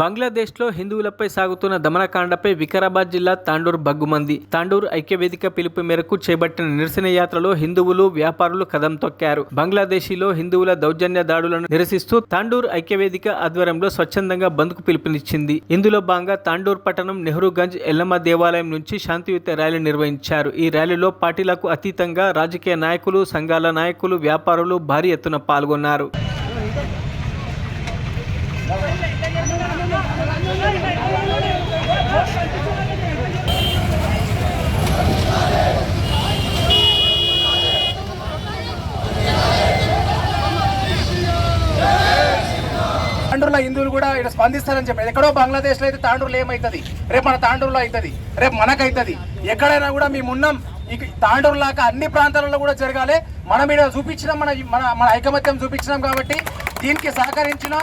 బంగ్లాదేశ్లో హిందువులపై సాగుతున్న దమనకాండపై వికారాబాద్ జిల్లా తాండూర్ బగ్గుమంది. తాండూరు ఐక్యవేదిక పిలుపు మేరకు చేపట్టిన నిరసన యాత్రలో హిందువులు వ్యాపారులు కదం తొక్కారు. బంగ్లాదేశీలో హిందువుల దౌర్జన్య దాడులను నిరసిస్తూ తాండూరు ఐక్యవేదిక ఆధ్వర్యంలో స్వచ్ఛందంగా బంద్కు పిలుపునిచ్చింది. ఇందులో భాగంగా తాండూర్ పట్టణం నెహ్రూగంజ్ ఎల్లమ్మ దేవాలయం నుంచి శాంతియుత ర్యాలీ నిర్వహించారు. ఈ ర్యాలీలో పార్టీలకు అతీతంగా రాజకీయ నాయకులు సంఘాల నాయకులు వ్యాపారులు భారీ ఎత్తున పాల్గొన్నారు. తాండూరులో హిందువులు కూడా ఇక్కడ స్పందిస్తారని చెప్పి ఎక్కడో బంగ్లాదేశ్లో అయితే తాండూరులో ఏమవుతుంది రేపు మన తాండూరులో అవుతుంది రేపు మనకైతుంది. ఎక్కడైనా కూడా మేమున్నాం ఇక తాండూరు లాగా అన్ని ప్రాంతాలలో కూడా జరగాలి. మనం ఇక్కడ చూపించినాం మన మన మన ఐకమత్యం చూపించినాం కాబట్టి దీనికి సహకరించిన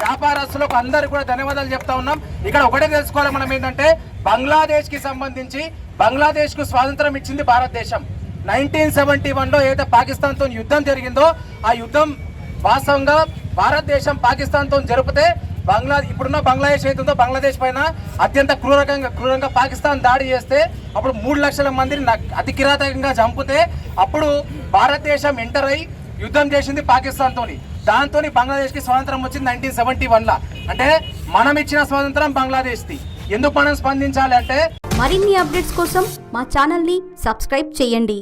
వ్యాపారస్తులకు అందరు కూడా ధన్యవాదాలు చెప్తా ఉన్నాం. ఇక్కడ ఒకటే తెలుసుకోవాలి మనం ఏంటంటే బంగ్లాదేశ్కి సంబంధించి బంగ్లాదేశ్కు స్వాతంత్రం ఇచ్చింది భారతదేశం. నైన్టీన్ సెవెంటీ వన్లో ఏదైతే పాకిస్తాన్తో యుద్ధం జరిగిందో ఆ యుద్ధం వాస్తవంగా భారతదేశం పాకిస్తాన్తో జరిపితే బంగ్లా ఇప్పుడున్న బంగ్లాదేశ్ ఏతుందో బంగ్లాదేశ్ పైన అత్యంత క్రూరంగా క్రూరంగా పాకిస్తాన్ దాడి చేస్తే అప్పుడు మూడు లక్షల మందిని అతి కిరాతకంగా చంపితే అప్పుడు భారతదేశం ఎంటర్ అయి యుద్ధం చేసింది పాకిస్తాన్తోని. దాంతో బంగ్లాదేశ్కి స్వాతంత్రం వచ్చింది నైన్టీన్ సెవెంటీ వన్లో అంటే మనం ఇచ్చిన స్వాతంత్రం బంగ్లాదేశ్ది. ఎందుకు మనం స్పందించాలి అంటే మరిన్ని అప్డేట్స్ కోసం మా ఛానల్ని సబ్స్క్రైబ్ చేయండి.